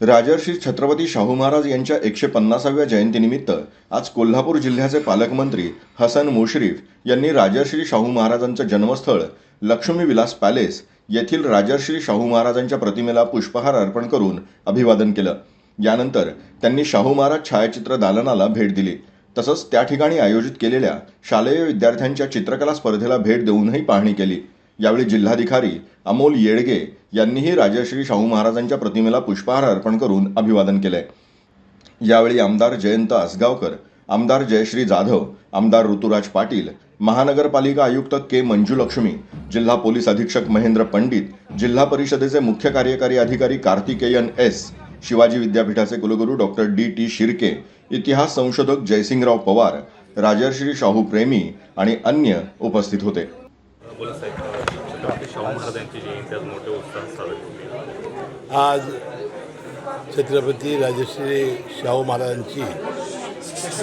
राजर्षी छत्रपती शाहू महाराज यांच्या एकशे पन्नासाव्या जयंतीनिमित्त आज कोल्हापूर जिल्ह्याचे पालकमंत्री हसन मुश्रीफ यांनी राजर्षी शाहू महाराजांचं जन्मस्थळ लक्ष्मी विलास पॅलेस येथील राजर्षी शाहू महाराजांच्या प्रतिमेला पुष्पहार अर्पण करून अभिवादन केलं. यानंतर त्यांनी शाहू महाराज छायाचित्र दालनाला भेट दिली. तसंच त्या ठिकाणी आयोजित केलेल्या शालेय विद्यार्थ्यांच्या चित्रकला स्पर्धेला भेट देऊनही पाहणी केली. यावेळी जिल्हाधिकारी अमोल येडगे यांनीही राजश्री शाहू महाराजांच्या प्रतिमेला पुष्पहार अर्पण करून अभिवादन केले. यावेळी आमदार जयंत आसगावकर आमदार जयश्री जाधव आमदार ऋतुराज पाटील महानगरपालिका आयुक्त के मंजुलक्ष्मी जिल्हा पोलीस अधीक्षक महेंद्र पंडित जिल्हा परिषदेचे मुख्य कार्यकारी अधिकारी कार्तिकेयन एस शिवाजी विद्यापीठाचे कुलगुरू डॉक्टर डी टी शिर्के इतिहास संशोधक जयसिंगराव पवार राजर्षी शाहू प्रेमी आणि अन्य उपस्थित होते. आज छत्रपती राजश्री शाहू महाराजांची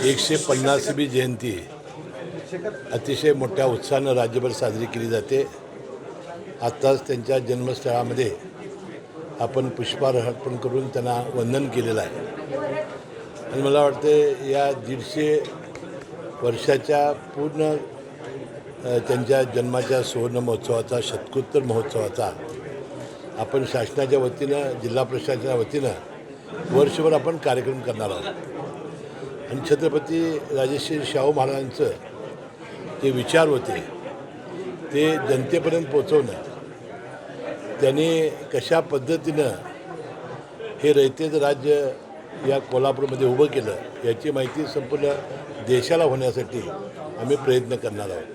एकशे पन्नासवी जयंती अतिशय मोठ्या उत्साहानं राज्यभर साजरी केली जाते. आत्ताच त्यांच्या जन्मस्थळामध्ये आपण पुष्पहार अर्पण करून त्यांना वंदन केलेलं आहे. आणि मला वाटते या दीडशे वर्षाच्या पूर्ण त्यांच्या जन्माच्या सुवर्ण महोत्सवाचा शतकोत्तर महोत्सवाचा आपण शासनाच्या वतीनं जिल्हा प्रशासनाच्या वतीनं वर्षभर आपण कार्यक्रम करणार आहोत. आणि छत्रपती राजेश्री शाहू महाराजांचं जे विचार होते ते जनतेपर्यंत पोचवणं त्यांनी कशा पद्धतीनं हे रयतेचं राज्य या कोल्हापूरमध्ये उभं केलं याची माहिती संपूर्ण देशाला होण्यासाठी आम्ही प्रयत्न करणार आहोत.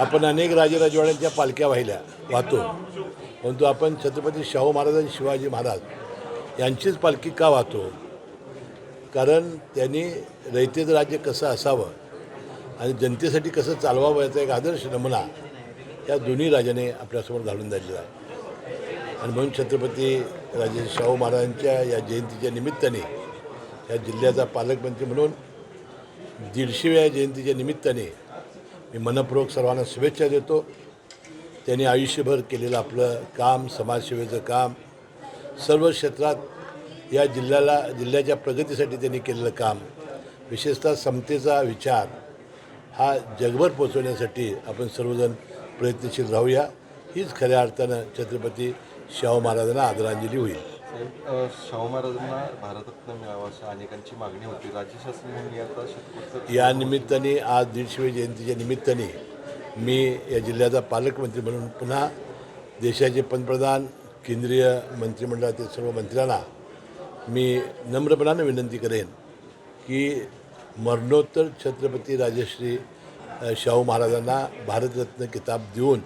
आपण अनेक राजेराजवाड्यांच्या पालख्या वाहिल्या वाहतो. परंतु आपण छत्रपती शाहू महाराज आणि शिवाजी महाराज यांचीच पालखी का वाहतो? कारण त्यांनी रयतेचं राज्य कसं असावं आणि जनतेसाठी कसं चालवावं याचा एक आदर्श नमुना या दोन्ही राजाने आपल्यासमोर घालून दिलेला. आहे आणि म्हणून छत्रपती राजे शाहू महाराजांच्या या जयंतीच्या निमित्ताने या जिल्ह्याचा पालकमंत्री म्हणून दीडशेव्या जयंतीच्या निमित्ताने मी मनपूर्वक सर्वांना शुभेच्छा देतो. त्यांनी आयुष्यभर केलेलं आपलं काम समाजसेवेचं काम सर्व क्षेत्रात या जिल्ह्याला जिल्ह्याच्या प्रगतीसाठी त्यांनी केलेलं काम विशेषतः समतेचा विचार हा जगभर पोचवण्यासाठी आपण सर्वजण प्रयत्नशील राहूया. हीच खऱ्या अर्थानं छत्रपती शाहू महाराजांना आदरांजली होईल. शाहू महाराजांना भारतरत्न मिळावा अशी अनेकांची मागणी होती. राज्य शासनाने आता शतकोत्तर या निमित्ताने आज दीडशेवी जयंतीच्या निमित्ताने मी या जिल्ह्याचा पालकमंत्री म्हणून पुन्हा देशाचे पंतप्रधान केंद्रीय मंत्रिमंडळातील सर्व मंत्र्यांना मी नम्रपणानं विनंती करेन की मरणोत्तर छत्रपती राजश्री शाहू महाराजांना भारतरत्न किताब देऊन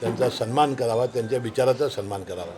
त्यांचा सन्मान करावा त्यांच्या विचाराचा सन्मान करावा.